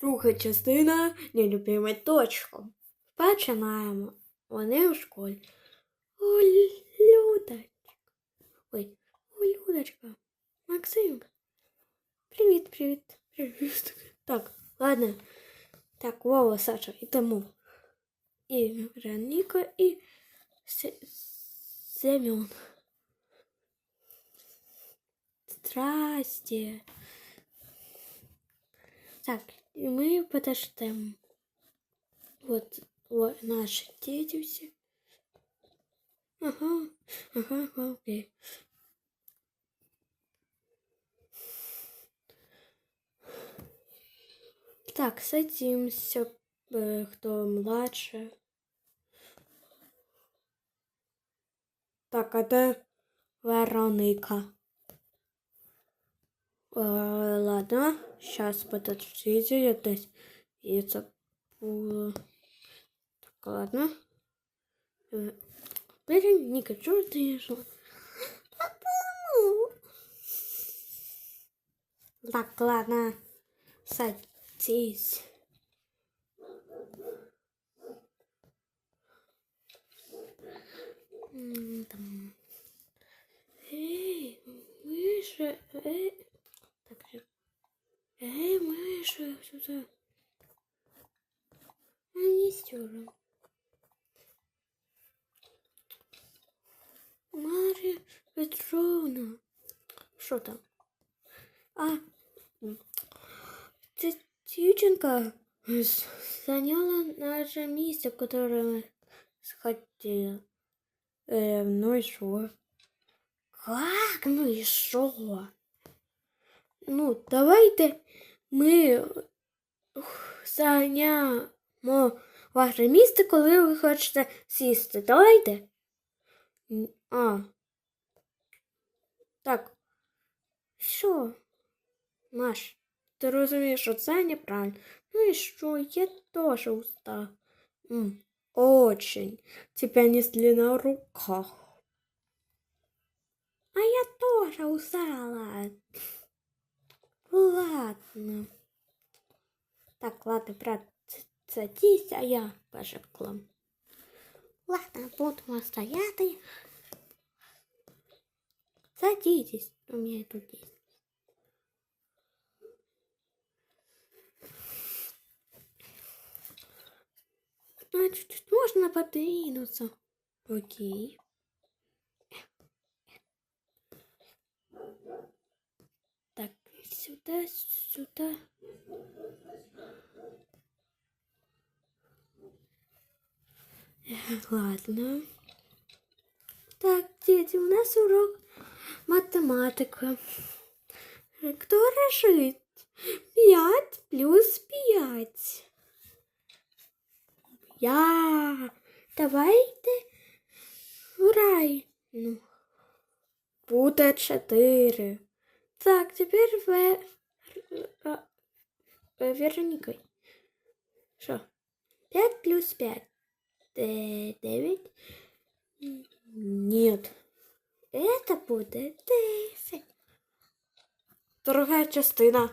Друга частина нелюбима точка. Починаємо. Вони у школі. О, Людочка. Ой, о, Людочка. Максим. Привіт, привіт, привіт. Так, ладно. Так, Вова, Саша, і тому. І Вероніка, і Се- Семен. Здрасте. Так, и мы подождем. Вот, вот наши дети все. Ага, ага, окей. Так, садимся, э, кто младше. Так, это Вероника. Э, ладно, сейчас подождите, я здесь и забыла. Так, ладно. Э, Вероника, что ты шла? Так, ладно, садись. Сюда. А не стёрла. Мария Петровна. Что там? А, м, це дівчинка з- зайняла наше в которое мы. Э, ну и что? Как? Ну и что? Ну, давайте ух, зайнямо ваше місце, коли ви хочете сісти. Давайте. А. Так. Що? Маш, ти розумієш, що це неправильно. Ну і що, я теж устав. М, Очень. Тебя несли на руках. А я тоже устала. Ладно. Так, ладно, брат, садись, а я пожекла. Ладно, будемо стояти. Садитесь, у меня тут есть. Значит, можно подвинуться. Окей. Так, сюда, сюда. Ладно. Так, дети, у нас урок математика. Кто решит? Пять плюс пять. Я. Давайте. Урай. Ну. Буде чотири. Так, тепер ве... Ра- э, Вероникой. Что? Пять плюс пять. Э, Девять. Нет. Это будет десять. Другая частина.